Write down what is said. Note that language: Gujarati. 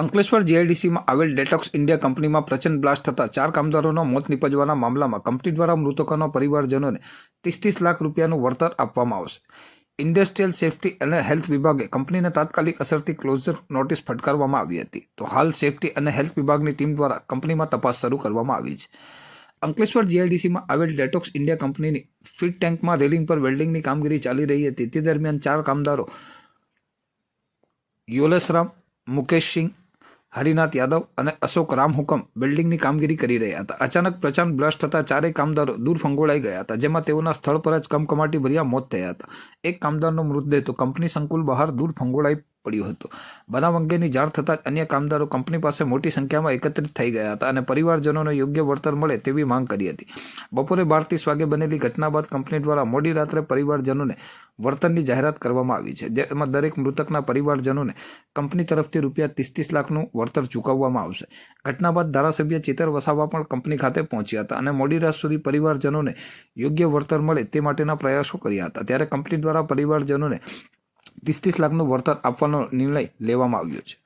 અંકલેશ્વર જીઆઈડીસીમાં આવેલ ડેટોક્સ ઇન્ડિયા કંપનીમાં પ્રચંડ બ્લાસ્ટ થતાં ચાર કામદારોના મોત નીપજવાના મામલામાં કંપની દ્વારા મૃતકોના પરિવારજનોને ત્રીસ ત્રીસ લાખ રૂપિયાનું વળતર આપવામાં આવશે. ઇન્ડસ્ટ્રીયલ સેફટી અને હેલ્થ વિભાગે કંપનીને તાત્કાલિક અસરથી ક્લોઝર નોટિસ ફટકારવામાં આવી હતી. તો હાલ સેફટી અને હેલ્થ વિભાગની ટીમ દ્વારા કંપનીમાં તપાસ શરૂ કરવામાં આવી છે. અંકલેશ્વર જીઆઈડીસીમાં આવેલ ડેટોક્સ ઇન્ડિયા કંપનીની ફીડ ટેન્કમાં રેલિંગ પર વેલ્ડિંગની કામગીરી ચાલી રહી હતી. તે દરમિયાન ચાર કામદારો યોલેશરામ મુકેશ સિંહ હરિનાથ યાદવ અને અશોક રામ હુકમ બિલ્ડિંગની કામગીરી કરી રહ્યા હતા. અચાનક પ્રચંડ બ્લાસ્ટ થતાં ચારેય કામદારો દૂર ફંગોળાઈ ગયા હતા, જેમાં તેઓના સ્થળ પર જ કમકમાટી ભર્યા મોત થયા હતા. એક કામદારનો મૃતદેહ તો કંપની સંકુલ બહાર દૂર ફંગોળાઈ પડ્યો હતો. બનાવ અંગેની જાણ થતાં અન્ય કામદારો કંપની પાસે મોટી સંખ્યામાં એકત્રિત થઈ ગયા હતા અને પરિવારજનોને યોગ્ય વળતર મળે તેવી માંગ કરી હતી. બપોરે બાર ત્રીસ વાગે બનેલી ઘટના બાદ કંપની દ્વારા મોડી રાત્રે પરિવારજનોને વળતરની જાહેરાત કરવામાં આવી છે, જેમાં દરેક મૃતકના પરિવારજનોને કંપની તરફથી રૂપિયા ત્રીસ ત્રીસ લાખનું વળતર ચૂકવવામાં આવશે. ઘટના બાદ ધારાસભ્ય ચેતર વસાવા પણ કંપની ખાતે પહોંચ્યા હતા અને મોડી રાત સુધી પરિવારજનોને યોગ્ય વળતર મળે તે માટેના પ્રયાસો કર્યા હતા. ત્યારે કંપની દ્વારા પરિવારજનોને ત્રીસ ત્રીસ લાખનું વળતર આપવાનો નિર્ણય લેવામાં આવ્યો છે.